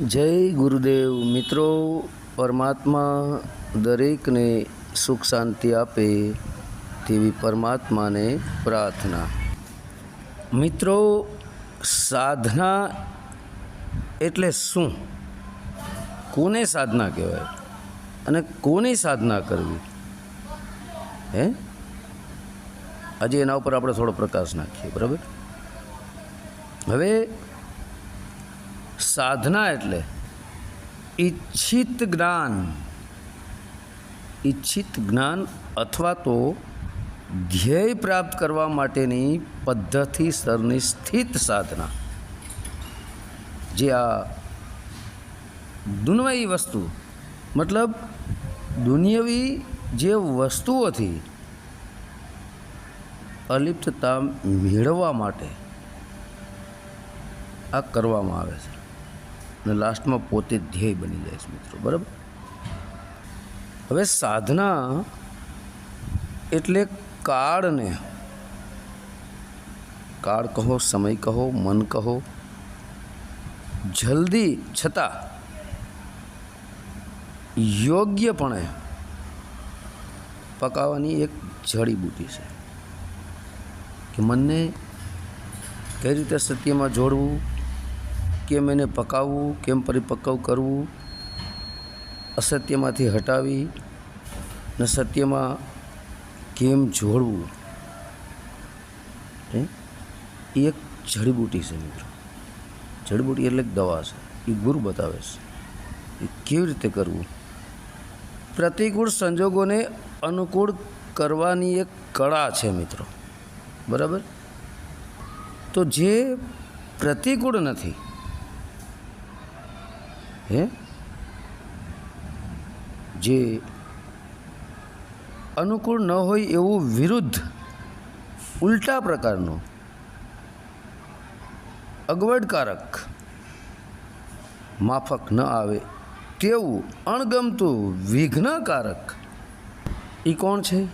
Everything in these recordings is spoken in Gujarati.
જય ગુરુદેવ મિત્રો, પરમાત્મા દરેકને સુખ શાંતિ આપે તેવી પરમાત્માને પ્રાર્થના. મિત્રો, સાધના એટલે શું? કોને સાધના કહેવાય અને કોની સાધના કરવી? હે? આજે એના ઉપર આપણે થોડો પ્રકાશ નાખીએ, બરાબર? હવે સાધના એટલે ઈચ્છિત જ્ઞાન. ઈચ્છિત જ્ઞાન અથવા તો ધ્યેય પ્રાપ્ત કરવા માટેની પદ્ધતિ સ્તરની સ્થિત સાધના. જે આ દુનિયાવી વસ્તુ, મતલબ દુનિયાવી જે વસ્તુઓથી અલિપ્તતા મેળવવા માટે આ કરવામાં આવે છે. અને લાસ્ટમાં પોતે ધ્યેય બની જાય છે મિત્રો, બરાબર? હવે સાધના એટલે કાળને, કાળ કહો, સમય કહો, મન કહો, જલ્દી છતાં યોગ્યપણે પકાવવાની એક જડીબૂટી છે. કે મનને કઈ રીતે સત્યમાં જોડવું? કેમ એને પકાવવું, કેમ પરિપક્વ કરવું, અસત્યમાંથી હટાવી ને સત્યમાં કેમ જોડવું. એ એક જડીબૂટી છે મિત્રો. જડીબૂટી એટલે દવા છે. એ ગુરુ બતાવે છે. એ કેવી રીતે કરવું? પ્રતિકૂળ સંજોગોને અનુકૂળ કરવાની એક કળા છે મિત્રો. બરાબર? તો જે પ્રતિકૂળ નથી હે? જે અનુકૂળ ન હોય એવું વિરુદ્ધ ઉલટા પ્રકારનું અગવડકારક માફક ન આવે તેવું અણગમતું વિઘ્નકારક એ કોણ છે?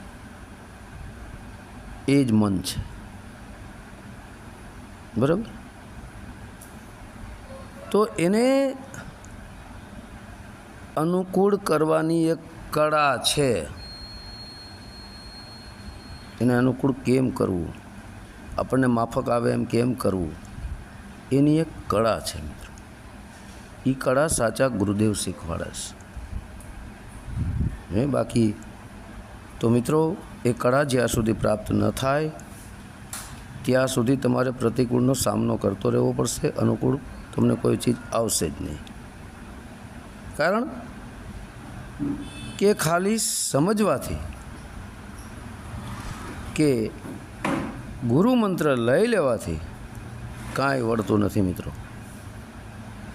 એ જ મન છે. બરાબર? તો એને અનુકૂળ કરવાની એક કળા છે. એને અનુકૂળ કેમ કરવું? આપણને માફક આવે એમ કેમ કરવું? એની એક કળા છે મિત્રો. એ કળા સાચા ગુરુદેવ શીખવાડે હે, બાકી તો મિત્રો, એ કળા જ્યાં સુધી પ્રાપ્ત ન થાય, ત્યાં સુધી તમારે પ્રતિકૂળનો સામનો કરતો રહેવો પડશે. અનુકૂળ તમને કોઈ ચીજ આવશે જ નહીં. કારણ કે ખાલી સમજવાથી કે ગુરુ મંત્ર લઈ લેવાથી કાંઈ વળતું નથી મિત્રો.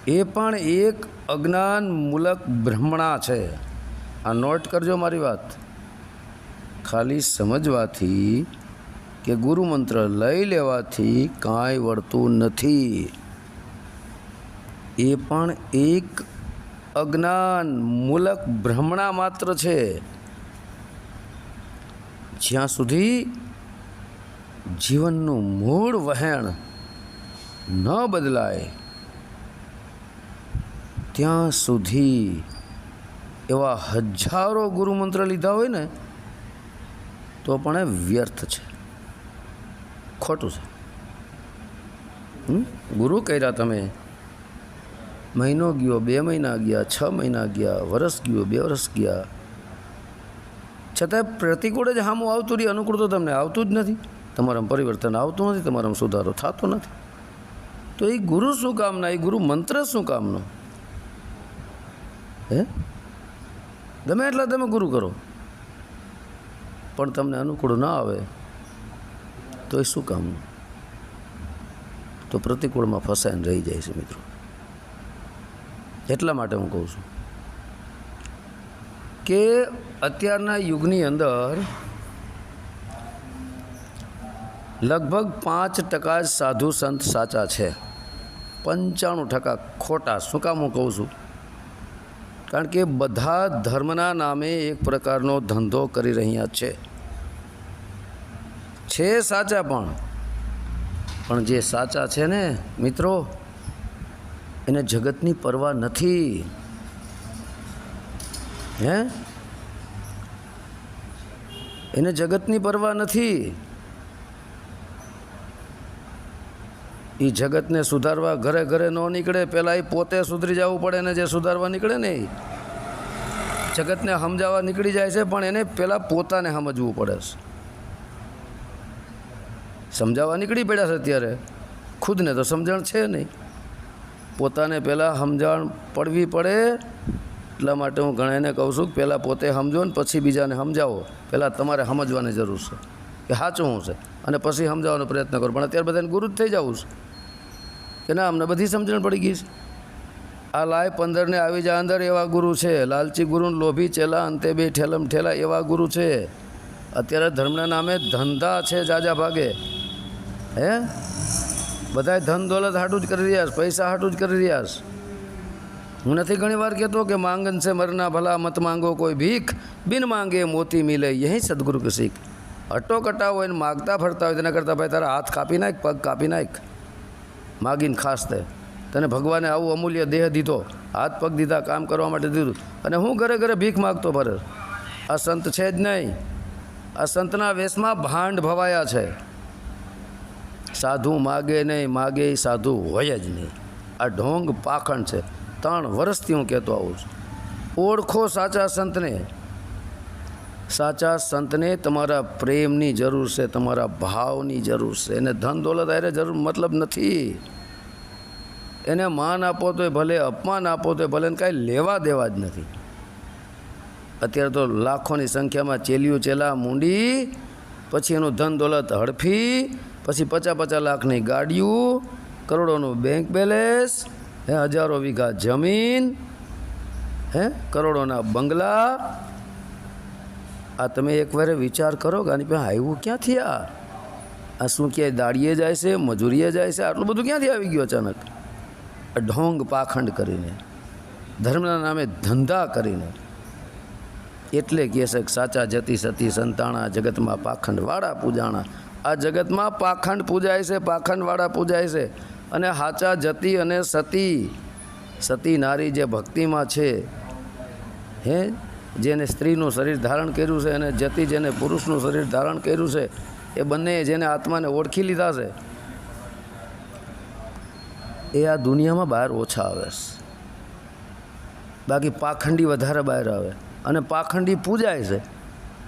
એ પણ એક અજ્ઞાન મૂલક ભ્રમણા છે. આ નોટ કરજો મારી વાત. ખાલી સમજવાથી કે ગુરુ મંત્ર લઈ લેવાથી કાંઈ વળતું નથી. એ પણ એક અજ્ઞાન મૂલક ભ્રમણા માત્ર છે. જ્યાં સુધી જીવનનું મૂળ વહેણ ન બદલાય, ત્યાં સુધી એવા હજારો ગુરુમંત્ર લીધા હોય ને, તો પણ એ વ્યર્થ છે. ખોટું છે? ગુરુ કર્યા તમે. મહિનો ગયો, બે મહિના ગયા, છ મહિના ગયા, વરસ ગયો, બે વરસ ગયા. છતાંય પ્રતિકૂળ જ સામું આવતું રહી અનુકૂળ તો તમને આવતું જ નથી. તમારામાં પરિવર્તન આવતું નથી, તમારામાં સુધારો થતો નથી. તો એ ગુરુ શું કામના? એ ગુરુ મંત્ર શું કામનો? હે? ગમે એટલા તમે ગુરુ કરો. પણ તમને અનુકૂળ ના આવે, તો એ શું કામનું? તો પ્રતિકૂળમાં ફસાઈને રહી જાય છે મિત્રો. એટલા માટે હું કહું છું કે અત્યારના યુગની અંદર લગભગ પાંચ ટકા સાધુ સંત સાચા છે. પંચાણું ટકા ખોટા. શું કામ હું કહું છું? કારણ કે બધા ધર્મના નામે એક પ્રકારનો ધંધો કરી રહ્યા છે. છે સાચા પણ. પણ જે સાચા છે ને, મિત્રો એને જગતની પરવા નથી. હે? એને જગતની પરવા નથી. એ જગતને સુધારવા ઘરે ઘરે ન નીકળે. પહેલાં એ પોતે સુધરી જવું પડે ને જે સુધારવા નીકળે ને એ જગતને સમજાવવા નીકળી જાય છે, પણ એને પહેલાં પોતાને સમજવું પડે છે. સમજાવવા નીકળી પડ્યા છે અત્યારે. ખુદને તો સમજણ છે નહીં. પોતાને પહેલાં સમજણ પડવી પડે. એટલા માટે હું ઘણાને કહું છું કે પહેલાં પોતે સમજો ને પછી બીજાને સમજાવો. પહેલાં તમારે સમજવાની જરૂર છે કે સાચું શું છે? અને પછી સમજાવવાનો પ્રયત્ન કરો. પણ અત્યારે બધાને ગુરુ જ થઈ જવું છે. કે ના, અમને બધી સમજણ પડી ગઈ છે. આ લાય પંદરને આવી જા અંદર એવા ગુરુ છે. લાલચી ગુરુ લોભી ચેલા, અંતે બે ઠેલમ ઠેલા એવા ગુરુ છે. અત્યારે ધર્મના નામે ધંધા છે જાજા ભાગે. હે? બધાય ધન દોલત હાટું જ કરી રહ્યા છે, પૈસા હાટું જ કરી રહ્યા છે. હું નથી ઘણી વાર કહેતો કે માંગન છે મરના ભલા, મત માંગો કોઈ ભીખ. બિન માંગે મોતી મિલે યહી સદગુરુ કે શીખ. અટો કટા હોય માગતા ફરતા હોય તેના કરતાં ભાઈ તારા હાથ કાપી નાખ, પગ કાપી નાખ. માગીને ખાસ તે. તને ભગવાને આવું અમૂલ્ય દેહ દીધો, હાથ પગ દીધા, કામ કરવા માટે દીધું. અને હું ઘરે ઘરે ભીખ માગતો ભરે આ સંત છે જ નહીં. આ સંતના વેશમાં ભાંડ ભવાયા છે. સાધુ માગે નહીં, માગે એ સાધુ હોય જ નહીં. આ ઢોંગ પાખંડ છે. ત્રણ વર્ષથી હું કહેતો આવું છું. ઓળખો સાચા સંતને. સાચા સંતને તમારા પ્રેમની જરૂર છે, તમારા ભાવની જરૂર છે. એને ધન દોલત અરે જરૂર મતલબ નથી. એને માન આપો તોય ભલે, અપમાન આપો તોય ભલે કાંઈ લેવા દેવા જ નથી. અત્યારે તો લાખોની સંખ્યામાં ચેલિયું ચેલા મૂંડી, પછી એનું ધન દોલત હડફી પછી પચાસ પચાસ લાખની ગાડીઓ, કરોડોનું બેંક બેલેન્સ હે, હજારો વીઘા જમીન, હે, કરોડોના બંગલા. આ તમે એકવાર વિચાર કરો કે આની પાસે આવ્યું ક્યાંથી આ? આ શું ક્યાંય દાડીએ જાય છે, મજૂરીએ જાય છે? આટલું બધું ક્યાંથી આવી ગયું અચાનક? ઢોંગ પાખંડ કરીને, ધર્મના નામે ધંધા કરીને. એટલે કહે છે સાચા જતી સતી સંતાણા જગતમાં પાખંડવાળા પૂજાણા. આ જગતમાં પાખંડ પૂજાય છે, પાખંડવાળા પૂજાય છે. અને સાચા જતી અને સતી સતી નારી જે ભક્તિમાં છે, હે, જેને સ્ત્રીનું શરીર ધારણ કર્યું છે અને જતી જેને પુરુષનું શરીર ધારણ કર્યું છે, એ બંને જેને આત્માને ઓળખી લીધા છે, એ આ દુનિયામાં બહાર ઓછા આવે છે. બાકી પાખંડી વધારે બહાર આવે. અને પાખંડી પૂજાય છે.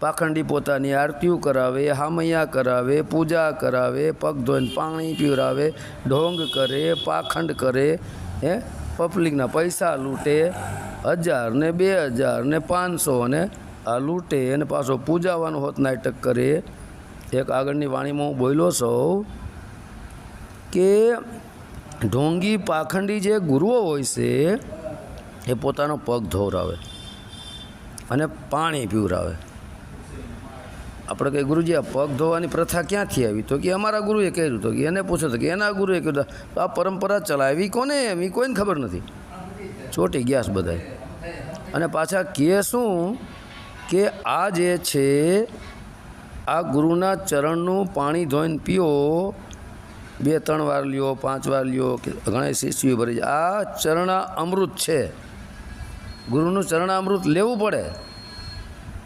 પાખંડી પોતાની આરતીઓ કરાવે, હામૈયા કરાવે, પૂજા કરાવે, પગ ધોઈને પાણી પીવરાવે ઢોંગ કરે, પાખંડ કરે, હે? પબ્લિકના પૈસા લૂંટે, હજાર ને બે હજાર ને પાંચસો ને આ લૂંટે અને પાછો પૂજાવાનું હોત નાટક કરે. એક આગળની વાણીમાં હું બોલ્યો છું કે ઢોંગી પાખંડી જે ગુરુઓ હોય છે, એ પોતાનો પગ ધોવરાવે અને પાણી પીવરાવે. આપણે કંઈ ગુરુજી, આ પગ ધોવાની પ્રથા ક્યાંથી આવી? તો કે, અમારા ગુરુએ કર્યું. તો કે, એને પૂછો તો કે, એના ગુરુએ કહ્યું તો આ પરંપરા ચલાવી કોને? એમ એ કોઈને ખબર નથી. ચોટી ગયા છે બધાય. અને પાછા કહે શું? કે આ જે છે, આ ગુરુના ચરણનું પાણી ધોઈને પીઓ. બે, ત્રણ વાર લ્યો, પાંચ વાર લ્યો, કે ઘણા શિષ્યો ભરી આ ચરણા અમૃત છે. ગુરુનું ચરણામૃત લેવું પડે.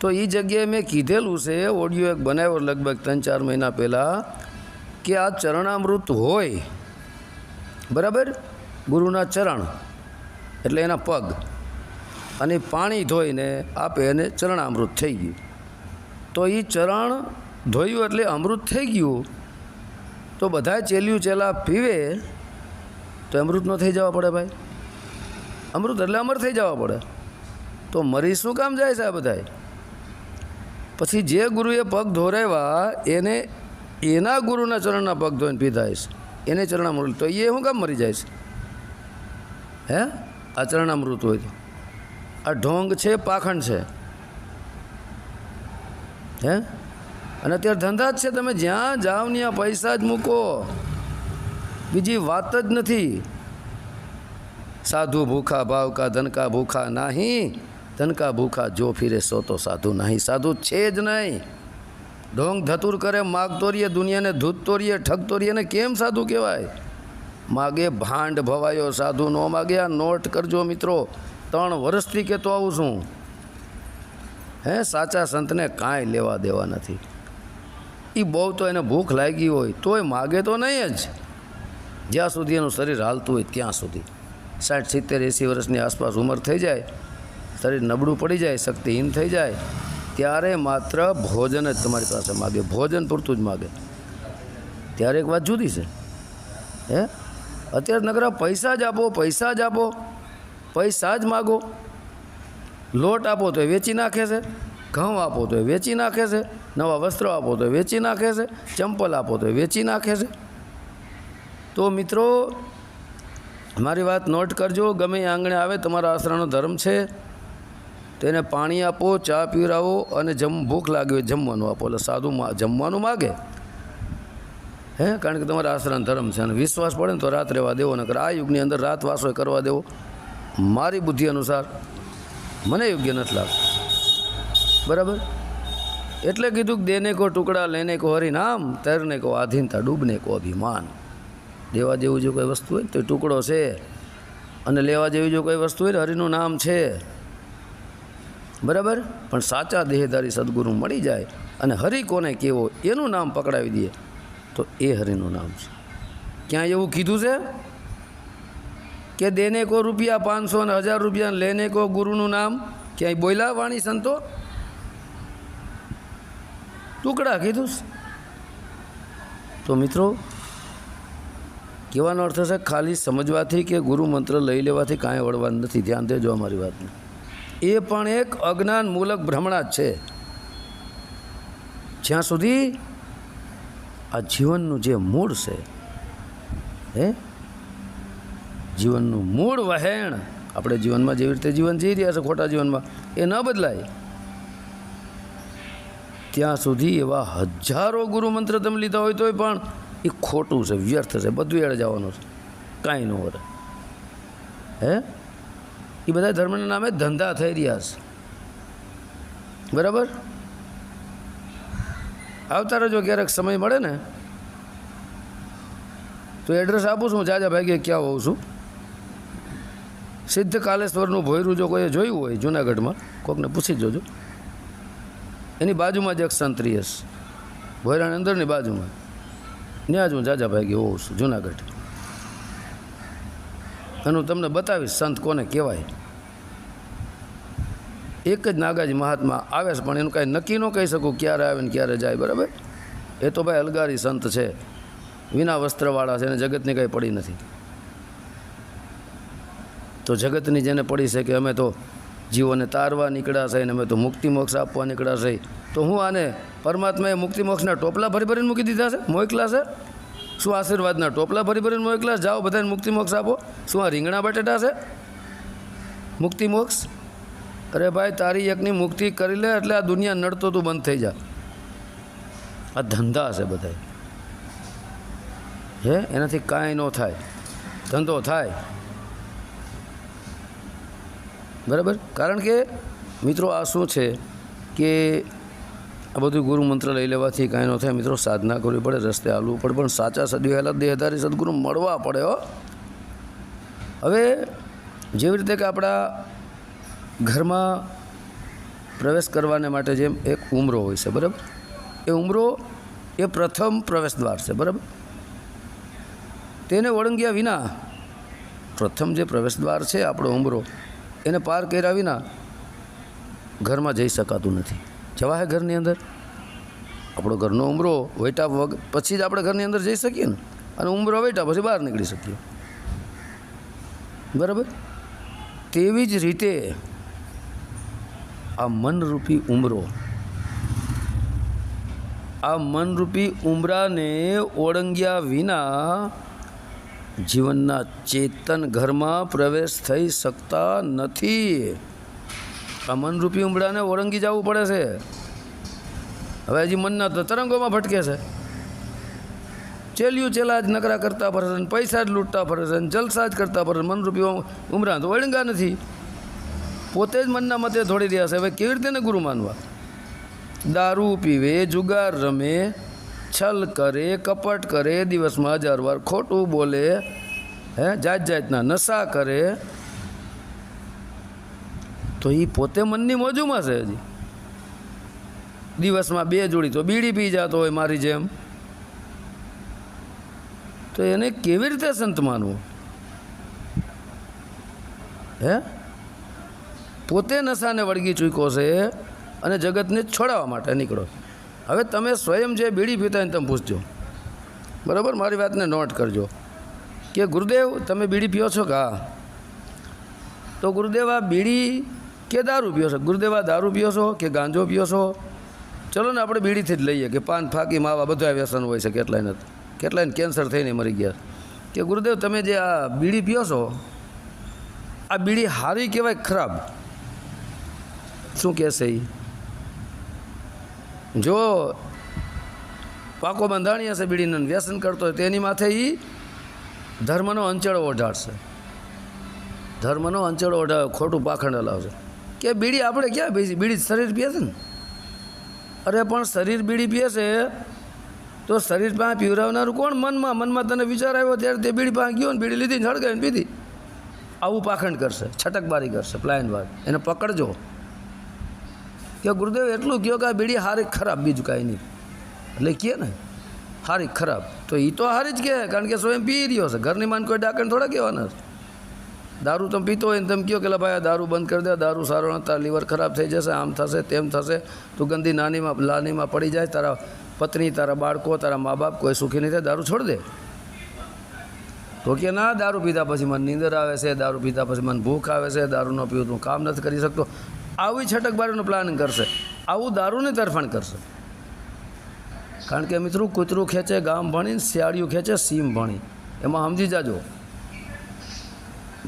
તો એ જગ્યાએ મેં કીધેલું છે, ઓડિયો એક બનાવ્યો લગભગ ત્રણ ચાર મહિના પહેલાં, કે આ ચરણામૃત હોય, બરાબર? ગુરુના ચરણ, એટલે એના પગ, અને પાણી ધોઈને આપે અને ચરણામૃત થઈ ગયું. તો એ ચરણ ધોયું એટલે અમૃત થઈ ગયું. તો બધા ચેલ્યું ચેલા પીવે, તો અમૃત ન થઈ જવા પડે ભાઈ. અમૃત એટલે અમર થઈ જવા પડે. તો મરી શું કામ જાય આ બધાય? પછી જે ગુરુએ પગ ધોરાવ્યા, એને એના ગુરુના ચરણના પગ ધોઈને પીધા છે. એને ચરણામૃત. તો એ શું કામ મરી જાય છે? હે? આ ચરણામૃત હોય તો. આ ઢોંગ છે, પાખંડ છે. હે? અને અત્યારે ધંધા જ છે. તમે જ્યાં જાઓ ને પૈસા જ મૂકો. બીજી વાત જ નથી. સાધુ ભૂખા ભાવ કા ધન ભૂખા નહીં. ધન કા ભૂખા જો ફિરે સો તો સાધુ નહીં. સાધુ છે જ નહીં. ઢોંગ ધતુર કરે, માગ તોરીએ, દુનિયાને ધૂત રહીએ ઠગ તોરીએ ને કેમ સાધુ કહેવાય? માગે ભાંડ ભવાયો સાધુ, નો માગે આ નોટ કરજો મિત્રો. ત્રણ વર્ષથી કહેતો આવું છું. હે, સાચા સંતને કાંઈ લેવા દેવા નથી. એ બહુ તો એને ભૂખ લાગી હોય, તોય માગે તો નહીં જ. જ્યાં સુધી એનું શરીર હાલતું હોય ત્યાં સુધી. સાઠ સિત્તેર એંસી વર્ષની આસપાસ ઉંમર થઈ જાય શરીર નબળું પડી જાય, શક્તિહીન થઈ જાય, ત્યારે માત્ર ભોજન જ તમારી પાસે માગે, ભોજન પૂરતું જ માગે. ત્યારે એક વાત જુદી છે. હે? અત્યારે નગરા પૈસા જ આપો, પૈસા જ આપો, પૈસા જ માગો. લોટ આપો તો એ વેચી નાખે છે, ઘઉં આપો તો એ વેચી નાખે છે, નવા વસ્ત્રો આપો તો એ વેચી નાખે છે, ચંપલ આપો તો એ વેચી નાખે છે. તો મિત્રો, મારી વાત નોટ કરજો, ગમે આંગણે આવે, તમારા આશરાનો ધર્મ છે. તેને પાણી આપો, ચા પીવડાવો અને જમ, ભૂખ લાગી જમવાનું આપો. એટલે સાદું જમવાનું માગે. હે? કારણ કે તમારા આશ્રમ ધર્મ છે અને વિશ્વાસ પડે ને તો રાત રહેવા દેવો, નકર આ યુગની અંદર રાત વાસો કરવા દેવો. મારી બુદ્ધિ અનુસાર મને યોગ્ય નથી લાગતું. બરાબર? એટલે કીધું કે દેને કો ટુકડા, લેને કો હરિનામ, તરને કો આધીનતા, ડૂબને કો અભિમાન. દેવા જેવું જો કોઈ વસ્તુ હોય તો ટુકડો છે. અને લેવા જેવી જો કોઈ વસ્તુ હોય હરિનું નામ છે. બરાબર? પણ સાચા દેહધારી સદગુરુ મળી જાય અને હરિ કોને કેવો એનું નામ પકડાવી દઈએ તો એ હરિનું નામ છે. ક્યાં એવું કીધું છે? કે દેને કો રૂપિયા પાંચસો અને હજાર રૂપિયા લેને કો ગુરુનું નામ? ક્યાંય બોલ્યા વાણી સંતો? ટુકડા કીધું. તો મિત્રો, કહેવાનો અર્થ છે, ખાલી સમજવાથી કે ગુરુ મંત્ર લઈ લેવાથી કાંઈ વળવાનું નથી. ધ્યાન દેજો અમારી વાતને. એ પણ એક અજ્ઞાન મૂલક ભ્રમણા છે. જ્યાં સુધી આ જીવનનું જે મૂળ છે, હે? જીવનનું મૂળ વહેણ આપણે જીવનમાં જેવી રીતે જીવન જઈ રહ્યા છે, ખોટા જીવનમાં, એ ન બદલાય. ત્યાં સુધી એવા હજારો ગુરુ મંત્ર તમે લીધા હોય તોય પણ એ ખોટું છે, વ્યર્થ છે, બધું એડે જવાનું છે. કાંઈ ન વરે હે? એ બધા ધર્મના નામે ધંધા થઈ રહ્યા છે. બરાબર? આવતા જો ક્યારેક સમય મળે ને, તો એડ્રેસ આપું છું જાજા ભાગે ક્યાં હોઉં છું. સિદ્ધ કાલેશ્વરનું ભોયરું જો કોઈએ જોયું હોય, જુનાગઢમાં, કોકને પૂછી જોજો. એની બાજુમાં જ એક સંત્રી હશે ભોયરાની અંદરની બાજુમાં. ત્યાં જ હું જાજા ભાગે હોઉં છું, જુનાગઢ. અને હું તમને બતાવીશ, સંત કોને કહેવાય. એક જ નાગાજી મહાત્મા આવે છે, પણ એનું કાંઈ નક્કી ન કહી શકું ક્યારે આવે ને ક્યારે જાય, બરાબર? એ તો ભાઈ અલગારી સંત છે. વિના વસ્ત્રવાળા છે, એને જગતની કાંઈ પડી નથી. તો જગતની જેને પડી છે કે અમે તો જીવોને તારવા નીકળ્યા છે અમે તો મુક્તિ મોક્ષ આપવા નીકળ્યા છે, તો હું આને પરમાત્માએ મુક્તિ મોક્ષના ટોપલા ભરી ભરીને મૂકી દીધા છે, મોકલા છે? શું આશીર્વાદના ટોપલા ભરી ભરીને મોકલા જાઓ બધાને મુક્તિ મોક્ષ આપો. શું આ રીંગણા બટેટા છે? મુક્તિ મોક્ષ? અરે ભાઈ, તારી એકની મુક્તિ કરી લે, એટલે આ દુનિયા નડતો તું બંધ થઈ જા. આ ધંધા છે બધા હે? એનાથી કાંઈ ન થાય. ધંધો થાય. બરાબર? કારણ કે મિત્રો આ શું છે કે આ બધું ગુરુ મંત્ર લઈ લેવાથી કાંઈ ન થાય. મિત્રો, સાધના કરવી પડે, રસ્તે હાલવું પડે. પણ સાચા સદવેલા દેહધારી સદગુરુ મળવા પડે, હો. હવે, જેવી રીતે કે આપણા ઘરમાં પ્રવેશ કરવાને માટે જેમ એક ઉમરો હોય છે, બરાબર? એ ઉમરો એ પ્રથમ પ્રવેશ દ્વાર છે, બરાબર? તેને ઓળંગ્યા વિના પ્રથમ જે પ્રવેશ દ્વાર છે, આપણો ઉમરો, એને પાર કર્યા વિના ઘરમાં જઈ શકાતું નથી. જવાય ઘરની અંદર? આપણો ઘરનો ઉમરો વેટા વગ, પછી જ આપણે ઘરની અંદર જઈ શકીએ ને? અને ઉમરો વેટા પછી બહાર નીકળી શકીએ. બરાબર? તેવી જ રીતે આ મનરૂપી ઉમરો, આ મનરૂપી ઉમરાને ઓળંગ્યા વિના જીવનના ચેતન ઘરમાં પ્રવેશ થઈ શકતા નથી. આ મનરૂપી ઉમળાને ઓળંગી જવું પડે છે. હવે હજી મનના તો તરંગોમાં ભટકે છે. ચેલ્યું ચેલા જ નકરા કરતા ફરે છે પૈસા જ લૂંટતા ફરે છે જલસા જ કરતા ફરે મનરૂપી ઉમરા તો ઓળંગા નથી. પોતે જ મનના મતે થોડી રહ્યા છે. હવે કેવી રીતે ને ગુરુ માનવા? દારૂ પીવે, જુગાર રમે, છલ કરે, કપટ કરે, દિવસમાં હજાર વાર ખોટું બોલે, હે? જાત જાતના નશા કરે તો એ પોતે મનની મોજુમાં છે હજી. દિવસમાં બે જોડી, તો બીડી પી જતો હોય મારી જેમ. તો એને કેવી રીતે સંત માનવું? હે? પોતે નશાને વળગી ચૂક્યો છે અને જગતને છોડાવવા માટે નીકળો હવે તમે સ્વયં જે બીડી પીતા હોય તમે પૂછજો. બરાબર? મારી વાતને નોટ કરજો. કે ગુરુદેવ, તમે બીડી પીઓ છો કે? તો ગુરુદેવ, આ બીડી કે દારૂ પીઓ છો? ગુરુદેવા, દારૂ પીઓ છો કે ગાંજો પીઓ છો? ચલો ને આપણે બીડીથી જ લઈએ કે પાન, ફાકી, માવા બધા વ્યસન હોય છે કેટલાય નથી કેટલાયને કેન્સર થઈને મરી ગયા. કે ગુરુદેવ, તમે જે આ બીડી પીઓ છો, આ બીડી હારી કહેવાય ખરાબ? શું કહેશે એ જો પાકો બંધાણી હશે, બીડીને વ્યસન કરતો હોય, તેની માથે એ ધર્મનો અંચળો ઓઢાડશે. ધર્મનો અંચળો ઓઢાવે ખોટું પાખંડ હલાવશે. કે બીડી આપણે ક્યાં બેસી બીડી શરીર પીએ છે ને? અરે પણ શરીર બીડી પીએ છે તો શરીર પાસે પીવરાવનારું કોણ? મનમાં મનમાં તને વિચાર આવ્યો ત્યારે તે બીડી પાસે ગયો ને બીડી લીધી ને હળગાવીને પીધી. આવું પાખંડ કરશે, છટકબારી કરશે પ્લાયન વાત એને પકડજો. કે ગુરુદેવ, એટલું કહો કે આ બીડી હારી ખરાબ, બીજું કાંઈ નહીં. એટલે કહે ને, હારી ખરાબ. તો એ તો હારી જ કહે કારણ કે સ્વયં પી રહ્યો છે. ઘરની માન કોઈ ડાકણ થોડા કહેવાના છે. દારૂ તમે પીતો હોય ને તમે કહો કે ભાઈ આ દારૂ બંધ કરી દે દારૂ સારો ન તારા લીવર ખરાબ થઈ જશે, આમ થશે, તેમ થશે. તું ગંદી નાનીમાં, લાનીમાં પડી જાય, તારા પત્ની, તારા બાળકો, તારા મા બાપ કોઈ સુખી નહીં થાય, દારૂ છોડ દે. તો કે ના, દારૂ પીધા પછી મને નીંદર આવે છે, દારૂ પીધા પછી મને ભૂખ આવે છે, દારૂ ન પીવું તું કામ નથી કરી શકતો. આવી છટકબારીનું પ્લાનિંગ કરશે. આવું દારૂની તરફાણ કરશે. કારણ કે મિત્રો કૂતરું ખેંચે, ગામ ભણી શિયાળિયું ખેંચે, સીમ ભણી. એમાં સમજી જાજો.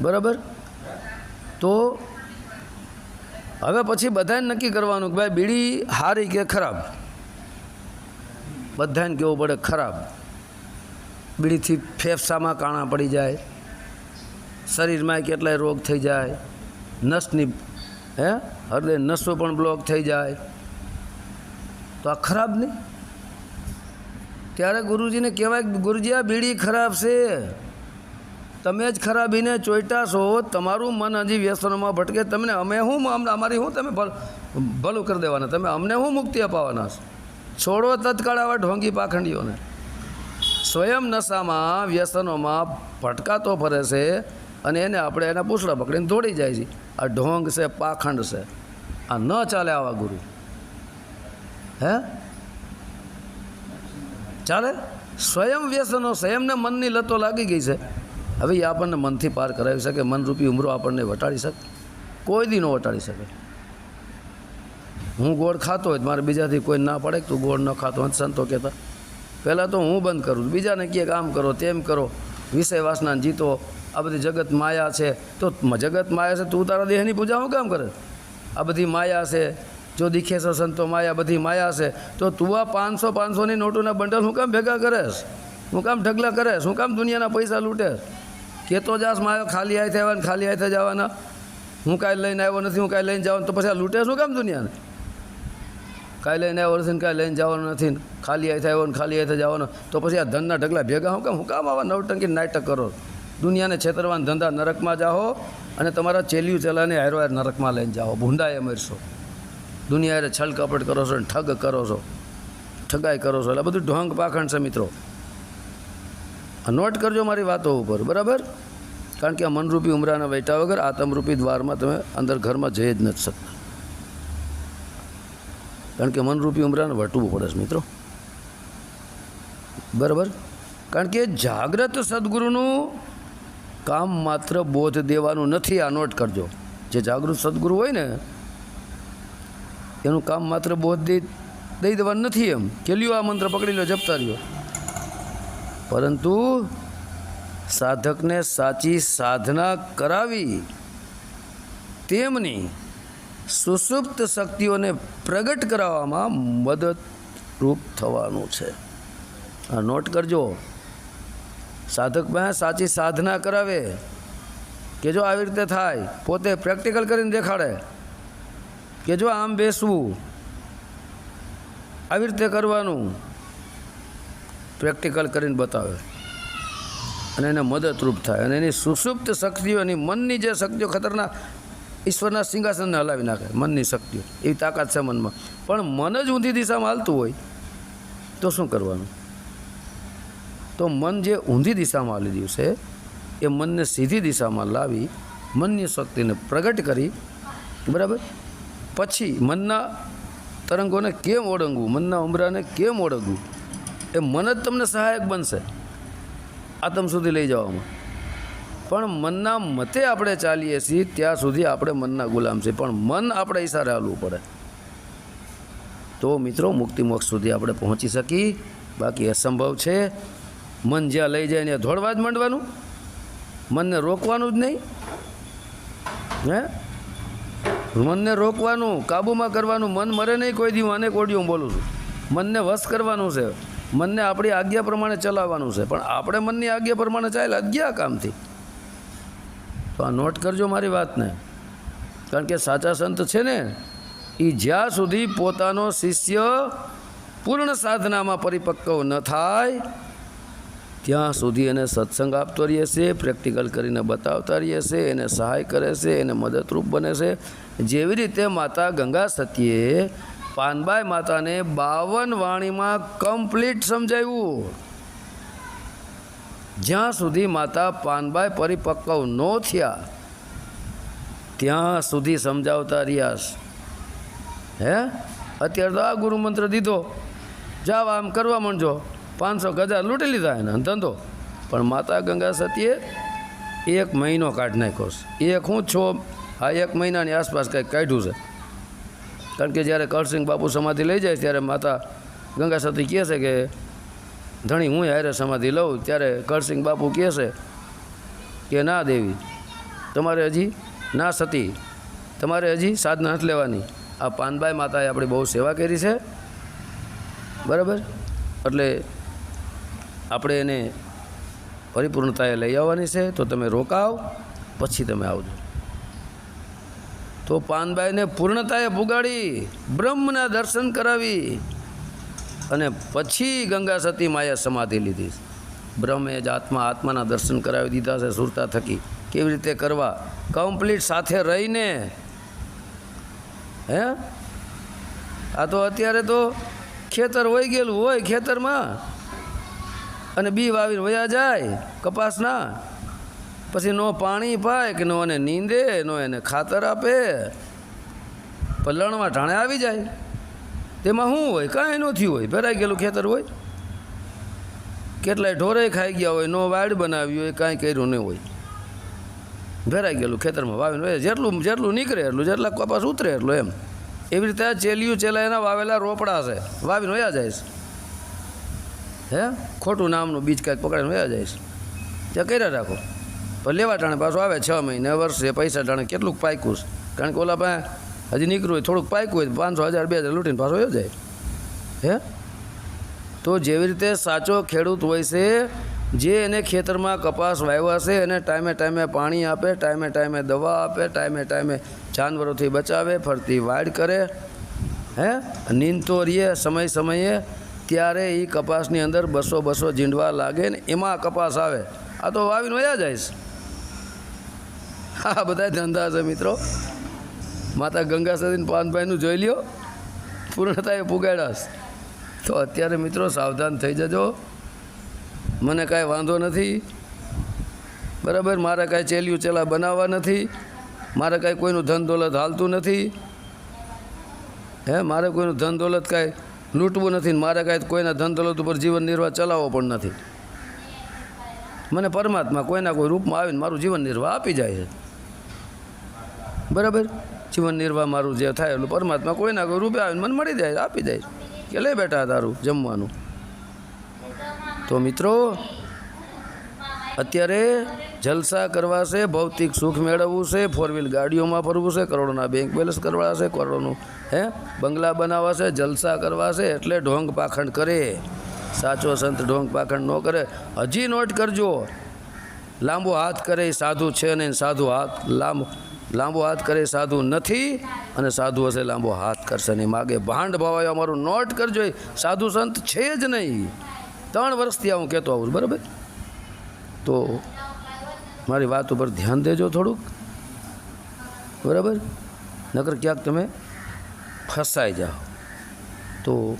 બરાબર? તો હવે પછી બધાને નક્કી કરવાનું કે ભાઈ બીડી હારી કે ખરાબ? બધાને કહેવું પડે ખરાબ? બીડીથી ફેફસામાં કાણા પડી જાય, શરીરમાં કેટલાય રોગ થઈ જાય, નસની, હે? હૃદય નસો પણ બ્લોક થઈ જાય. તો આ ખરાબ નહીં ત્યારે ગુરુજીને કહેવાય ગુરુજી, આ બીડી ખરાબ છે. તમે જ ખરાબીને ચોઈટા છો, તમારું મન હજી વ્યસનોમાં ભટકે. તમને અમે શું અમ- અમારી શું તમે ભલ ભલું કરી દેવાના. તમે અમને શું મુક્તિ અપાવવાના છો? છોડો તત્કાળ આવા ઢોંગી પાખંડીઓને. સ્વયં નશામાં, વ્યસનોમાં ભટકાતો ફરે છે અને એને આપણે એના પૂછડા પકડીને દોડી જાય છે. આ ઢોંગ છે, પાખંડ છે. આ ન ચાલે આવા ગુરુ. હે? ચાલે? સ્વયં વ્યસનો સ્વયંને મનની લતો લાગી ગઈ છે. હવે એ આપણને મનથી પાર કરાવી શકે, મનરૂપી ઉમરો આપણને વટાડી શકે. કોઈ દી ન વટાડી શકે. હું ગોળ ખાતો હોય મારે બીજાથી કોઈ ના પડે તું ગોળ ન ખાતો હોય સંતો કહેતા. પહેલાં તો હું બંધ કરું. બીજાને કહે કે આમ કરો, તેમ કરો. વિષય વાસના જીતો. આ બધી જગત માયા છે. તો જગત માયા છે તું તારા દેહની પૂજા હું કામ કરે? આ બધી માયા છે. જો દીખે છે સંતો માયા, બધી માયા છે. તો તું આ પાંચસો પાંચસોની નોટોના બંડલ હું કામ ભેગા કરેશ? હું કામ ઢગલા કરેશ? હું કામ દુનિયાના પૈસા લૂંટે કેતો જાસ માયો ખાલી હાથે આવ્યા ને ખાલી હાથે જવાના હું કાંઈ લઈને આવ્યો નથી, હું કાંઈ લઈને જવાનું તો પછી આ લૂંટે શું કામ દુનિયાને? કાંઈ લઈને આવ્યો નથી કાંઈ લઈને જવાનું નથી ખાલી હાથે આવ્યો ને ખાલી હાથે જવાનો તો પછી આ ધનના ઢગલા ભેગા હું કામ? હું કામ આવા નવટંકી નાટક કરો? દુનિયાને છેતરવાના ધંધા નરકમાં જાઓ અને તમારા ચેલિયું ચલાને હારો હાર નરકમાં લઈને જાઓ. ભૂંડાએ મરશો. દુનિયાએ છલ કપટ કરો છો અને ઠગ કરો છો. ઠગાઈ કરો છો. એટલે બધું ઢોંગ પાખંડ છે મિત્રો. નોટ કરજો મારી વાતો ઉપર, બરાબર? કારણ કે આ મનરૂપી ઉમરાના વેટા વગર આત્મરૂપી દ્વારમાં તમે અંદર ઘરમાં જઈ જ નથી શકતા. કારણ કે મનરૂપી ઉમરાને વટવું પડે છે મિત્રો. બરાબર? કારણ કે જાગ્રત સદગુરુનું કામ માત્ર બોધ દેવાનું નથી, આ નોટ કરજો. જે જાગૃત સદગુરુ હોય ને, એનું કામ માત્ર બોધ દઈ દઈ દેવાનું નથી એમ. કેલ્યું આ મંત્ર પકડી લો, જપતા રહ્યો. પરંતુ સાધકને સાચી સાધના કરાવી તેમની સુસુપ્ત શક્તિઓને પ્રગટ કરાવવામાં મદદરૂપ થવાનું છે. આ નોટ કરજો. સાધક પાસે સાચી સાધના કરાવે કે જો આવી રીતે થાય, પોતે પ્રેક્ટિકલ કરીને દેખાડે કે જો આમ બેસવું, આવી રીતે કરવાનું પ્રેક્ટિકલ કરીને બતાવે. અને એને મદદરૂપ થાય. અને એની સુષુપ્ત શક્તિઓ, એની મનની જે શક્તિઓ ખતરનાક, ઈશ્વરના સિંહાસનને હલાવી નાખે. મનની શક્તિઓ. એવી તાકાત છે મનમાં. પણ મન જ ઊંધી દિશામાં હાલતું હોય, તો શું કરવાનું? તો મન જે ઊંધી દિશામાં હાલી રહ્યું છે, એ મનને સીધી દિશામાં લાવી, મનની શક્તિને પ્રગટ કરી, બરાબર? પછી મનના તરંગોને કેમ ઓળંગવું? મનના ઉમરાને કેમ ઓળંગવું? એ મન જ તમને સહાયક બનશે. આતમ સુધી લઈ જવામાં. પણ મનના મતે આપણે ચાલીએ છીએ, ત્યાં સુધી આપણે મનના ગુલામ છીએ. પણ મન આપણે ઈશારે હાલવું પડે. તો મિત્રો, મુક્તિ મોક્ષ સુધી આપણે પહોંચી શકી બાકી અસંભવ છે. મન જ્યાં લઈ જાય ત્યાં ધોળવા જ માંડવાનું. મનને રોકવાનું જ નહીં. હે? મનને રોકવાનું, કાબૂમાં કરવાનું, મન મરે નહીં કોઈ દી અનેક ઓડિયો બોલું છું. મનને વશ કરવાનું છે. મનને આપણી આજ્ઞા પ્રમાણે ચલાવવાનું છે. પણ આપણે મનની આજ્ઞા પ્રમાણે ચાલ્યા ગયા કામથી. તો આ નોટ કરજો મારી વાતને. કારણ કે સાચા સંત છે ને, એ જ્યાં સુધી પોતાનો શિષ્ય પૂર્ણ સાધનામાં પરિપક્વ ન થાય, ત્યાં સુધી એને સત્સંગ આપતો રહીએ છે પ્રેક્ટિકલ કરીને બતાવતા રહીએ છે એને સહાય કરે છે, એને મદદરૂપ બને છે. જેવી રીતે માતા ગંગા સતીએ પાનબાઈ માતાને બાવન વાણીમાં કમ્પ્લીટ સમજાવ્યું જ્યાં સુધી માતા પાનબાઈ પરિપક્વ ન થયા, ત્યાં સુધી સમજાવતા રહ્યા છે. હે? અત્યારે તો આ ગુરુમંત્ર દીધો. જાવ આમ કરવા માંડજો. પાંચસો ગજા લૂંટી લીધા એને ધંધો. પણ માતા ગંગા સતીએ એક મહિનો કાઢી નાખ્યો એક હું છો, આ એક મહિનાની આસપાસ કંઈક કાઢ્યું છે. કારણ કે જ્યારે કળસિંહ બાપુ સમાધિ લઈ જાય ત્યારે માતા ગંગા સતી કહે છે કે, ધણી, હું હારે સમાધિ લઉં. ત્યારે કળસિંહ બાપુ કહે છે કે, ના દેવી, તમારે હજી ના સતી, તમારે હજી સાધના નથી લેવાની. આ પાનબાઈ માતાએ આપણી બહુ સેવા કરી છે. બરાબર? એટલે આપણે એને પરિપૂર્ણતાએ લઈ આવવાની છે. તો તમે રોકાવ, પછી તમે આવજો. તો પાનબાઈને પૂર્ણતાએ પુગાડી, બ્રહ્મના દર્શન કરાવી અને પછી ગંગા સતી માએ સમાધિ લીધી. બ્રહ્મે જ આત્મા આત્માના દર્શન કરાવી દીધા છે, સુરતા થકી. કેવી રીતે કરવા? કમ્પ્લીટ સાથે રહીને. હે? આ તો અત્યારે તો ખેતર વહી ગયેલું હોય ખેતરમાં. અને બી વાવીને વયા જાય, કપાસના. પછી નો પાણી પાય કે નો એને નીંદે, નો એને ખાતર આપે. પલણમાં ટાણે આવી જાય. તેમાં શું હોય? કાંઈ નથી હોય. ભરાઈ ગયેલું ખેતર હોય. કેટલાય ઢોરે ખાઈ ગયા હોય, નો વાડ બનાવ્યું હોય, કાંઈ કર્યું નહીં હોય. ભરાઈ ગયેલું ખેતરમાં વાવીને હોય જેટલું જેટલું નીકળે એટલું, જેટલા કપાસ ઉતરે એટલું એમ. એવી રીતે ચેલિયું, ચેલા એના વાવેલા રોપડા છે. વાવીને વયા જાય હે? ખોટું નામનું બીજ કાંઈક પકડીને વયા જાય છે. ત્યાં કર્યા રાખો. લેવા ટાણે પાછું આવે છ મહિને વર્ષે પૈસા ટાણે કેટલુંક પાક્યું છે? કારણ કે ઓલા પાસે હજી નીકળ્યું હોય, થોડુંક પાક્યું હોય પાંચસો, હજાર, બે હજાર લૂંટીને પાછો વયો જાય. હે? તો જેવી રીતે સાચો ખેડૂત હોય છે, જે એને ખેતરમાં કપાસ વાવ્યા છે, એને ટાઈમે ટાઈમે પાણી આપે, ટાઈમે ટાઈમે દવા આપે, ટાઈમે ટાઈમે જાનવરોથી બચાવે, ફરતી વાડ કરે, હે? નીંદતો રીએ સમય સમયે, ત્યારે એ કપાસની અંદર બસો બસો ઝીંડવા લાગે ને એમાં કપાસ આવે. આ તો વાવીને વયા જાય છે. હા બધા ધંધા છે મિત્રો. માતા ગંગા સદીન પાનભાઈનું જોઈ લ્યો. પૂર્ણતાએ પુગાડ્યા છે. તો અત્યારે મિત્રો સાવધાન થઈ જજો. મને કાંઈ વાંધો નથી. બરાબર, મારે કાંઈ ચેલિયું ચેલા બનાવવા નથી. મારે કાંઈ કોઈનું ધન દોલત હાલતું નથી. હે, મારે કોઈનું ધન દોલત કાંઈ લૂંટવું નથી મારે કાંઈ કોઈના ધન દોલત ઉપર જીવન નિર્વાહ ચલાવવો પણ નથી. મને પરમાત્મા કોઈના કોઈ રૂપમાં આવીને મારું જીવન નિર્વાહ આપી જાય છે. બરાબર? જીવન નિર્વાહ મારું જે થાય એટલું પરમાત્મા કોઈના કોઈ રૂપે આવીને મને મળી જાય, આપી જાય. કે લે બેઠા તારું જમવાનું. તો મિત્રો, અત્યારે જલસા કરવા છે, ભૌતિક સુખ મેળવવું છે ફોર વ્હીલ ગાડીઓમાં ફરવું છે, કરોડોના બેંક બેલેન્સ કરવા છે, કરોડોનું, હે? બંગલા બનાવવા છે, જલસા કરવા છે, એટલે ઢોંગ પાખંડ કરે. સાચો સંત ઢોંગ પાખંડ ન કરે. હજી નોટ કરજો. લાંબો હાથ કરે, સાધુ છે ને સાધુ હાથ, લાંબો લાંબો હાથ કરે સાધુ નથી અને સાધુ હશે લાંબો હાથ કરશે નહીં. માગે ભાંડ ભાવાય, અમારું નોટ કરજો સાધુ સંત છે જ નહીં. ત્રણ વર્ષથી હું કહેતો આવું બરાબર? તો મારી વાત ઉપર ધ્યાન દેજો થોડુંક. બરાબર? નકર ક્યાંક તમે ફસાઈ જાઓ. તો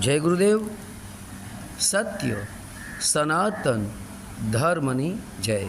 જય ગુરુદેવ. સત્ય, સનાતન, ધર્મની જય.